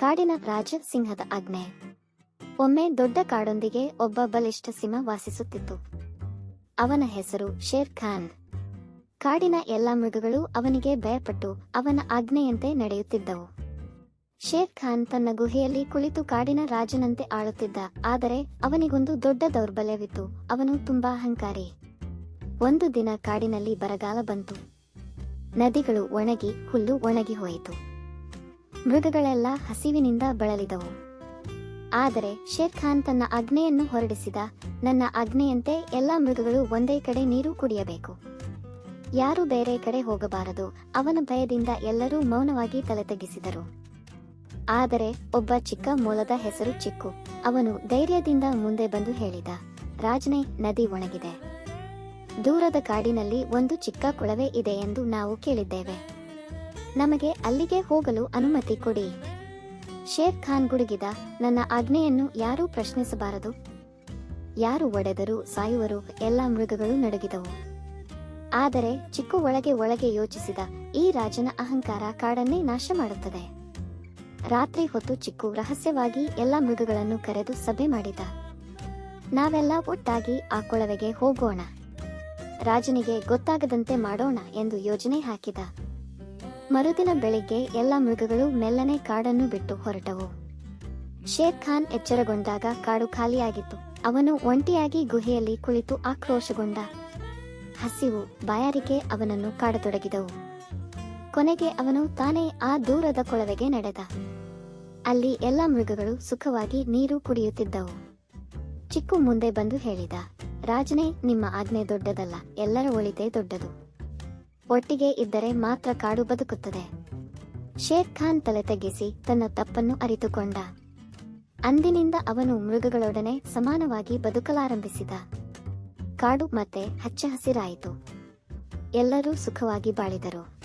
ಕಾಡಿನ ರಾಜ ಸಿಂಹದ ಆಜ್ಞೆ. ಒಮ್ಮೆ ದೊಡ್ಡ ಕಾಡೊಂದಿಗೆ ಒಬ್ಬ ಬಲಿಷ್ಠ ಸಿಂಹ ವಾಸಿಸುತ್ತಿತ್ತು. ಅವನ ಹೆಸರು ಶೇರ್ ಖಾನ್. ಕಾಡಿನ ಎಲ್ಲ ಮೃಗಗಳು ಅವನಿಗೆ ಭಯಪಟ್ಟು ಅವನ ಆಜ್ಞೆಯಂತೆ ನಡೆಯುತ್ತಿದ್ದವು. ಶೇರ್ ಖಾನ್ ತನ್ನ ಗುಹೆಯಲ್ಲಿ ಕುಳಿತು ಕಾಡಿನ ರಾಜನಂತೆ ಆಳುತ್ತಿದ್ದ, ಆದರೆ ಅವನಿಗೊಂದು ದೊಡ್ಡ ದೌರ್ಬಲ್ಯವಿತ್ತು. ಅವನು ತುಂಬಾ ಅಹಂಕಾರಿ. ಒಂದು ದಿನ ಕಾಡಿನಲ್ಲಿ ಬರಗಾಲ ಬಂತು. ನದಿಗಳು ಒಣಗಿ ಹುಲ್ಲು ಒಣಗಿ ಹೋಯಿತು. ಮೃಗಗಳೆಲ್ಲ ಹಸಿವಿನಿಂದ ಬಳಲಿದವು. ಆದರೆ ಶೇರ್ ಖಾನ್ ತನ್ನ ಆಜ್ಞೆಯನ್ನು ಹೊರಡಿಸಿದ ನನ್ನ ಆಜ್ಞೆಯಂತೆ ಎಲ್ಲ ಮೃಗಗಳು ಒಂದೇ ಕಡೆ ನೀರು ಕುಡಿಯಬೇಕು. ಯಾರು ಬೇರೆ ಕಡೆ ಹೋಗಬಾರದು, ಅವನ ಭಯದಿಂದ ಎಲ್ಲರೂ ಮೌನವಾಗಿ ತಲೆ ತಗ್ಗಿಸಿದರು ಆದರೆ ಒಬ್ಬ ಚಿಕ್ಕ ಮೂಲದ ಹೆಸರು ಚಿಕ್ಕು, ಅವನು ಧೈರ್ಯದಿಂದ ಮುಂದೆ ಬಂದು ಹೇಳಿದ, ರಾಜನೇ, ನದಿ ಒಣಗಿದೆ. ದೂರದ ಕಾಡಿನಲ್ಲಿ ಒಂದು ಚಿಕ್ಕ ಕೊಳವೆ ಇದೆ ಎಂದು ನಾವು ಕೇಳಿದ್ದೇವೆ. ನಮಗೆ ಅಲ್ಲಿಗೆ ಹೋಗಲು ಅನುಮತಿ ಕೊಡಿ. ಶೇರ್ ಖಾನ್ ಗುಡುಗಿದ ನನ್ನ ಆಜ್ಞೆಯನ್ನು ಯಾರೂ ಪ್ರಶ್ನಿಸಬಾರದು. ಯಾರು ಒಡೆದರೂ ಸಾಯುವರು ಎಲ್ಲ ಮೃಗಗಳು ನಡುಗಿದವು. ಆದರೆ ಚಿಕ್ಕು ಒಳಗೆ ಒಳಗೆ ಯೋಚಿಸಿದ ಈ ರಾಜನ ಅಹಂಕಾರ ಕಾಡನ್ನೇ ನಾಶ ಮಾಡುತ್ತದೆ. ರಾತ್ರಿ ಹೊತ್ತು ಚಿಕ್ಕು ರಹಸ್ಯವಾಗಿ ಎಲ್ಲ ಮೃಗಗಳನ್ನು ಕರೆದು ಸಭೆ ಮಾಡಿದ. ನಾವೆಲ್ಲ ಒಟ್ಟಾಗಿ ಆ ಕೊಳವೆಗೆ ಹೋಗೋಣ. ರಾಜನಿಗೆ ಗೊತ್ತಾಗದಂತೆ ಮಾಡೋಣ ಎಂದು ಯೋಜನೆ ಹಾಕಿದ. ಮರುದಿನ ಬೆಳಿಗ್ಗೆ ಎಲ್ಲ ಮೃಗಗಳು ಮೆಲ್ಲನೆ ಕಾಡನ್ನು ಬಿಟ್ಟು ಹೊರಟವು. ಶೇರ್ ಖಾನ್ ಎಚ್ಚರಗೊಂಡಾಗ ಕಾಡು ಖಾಲಿಯಾಗಿತ್ತು. ಅವನು ಒಂಟಿಯಾಗಿ ಗುಹೆಯಲ್ಲಿ ಕುಳಿತು ಆಕ್ರೋಶಗೊಂಡ. ಹಸಿವು, ಬಾಯಾರಿಕೆ ಅವನನ್ನು ಕಾಡತೊಡಗಿದವು. ಕೊನೆಗೆ ಅವನು ತಾನೇ ಆ ದೂರದ ಕೊಳವೆಗೆ ನಡೆದ. ಅಲ್ಲಿ ಎಲ್ಲ ಮೃಗಗಳು ಸುಖವಾಗಿ ನೀರು ಕುಡಿಯುತ್ತಿದ್ದವು. ಚಿಕ್ಕು ಮುಂದೆ ಬಂದು ಹೇಳಿದ, ರಾಜನೇ, ನಿಮ್ಮ ಆಜ್ಞೆ ದೊಡ್ಡದಲ್ಲ, ಎಲ್ಲರ ಒಳಿತೇ ದೊಡ್ಡದು. ಒಟ್ಟಿಗೆ ಇದ್ದರೆ ಮಾತ್ರ ಕಾಡು ಬದುಕುತ್ತದೆ. ಶೇರ್ ಖಾನ್ ತಲೆ ತಗ್ಗಿಸಿ ತನ್ನ ತಪ್ಪನ್ನು ಅರಿತುಕೊಂಡ. ಅಂದಿನಿಂದ ಅವನು ಮೃಗಗಳೊಡನೆ ಸಮಾನವಾಗಿ ಬದುಕಲಾರಂಭಿಸಿದ. ಕಾಡು ಮತ್ತೆ ಹಚ್ಚ ಹಸಿರಾಯಿತು. ಎಲ್ಲರೂ ಸುಖವಾಗಿ ಬಾಳಿದರು.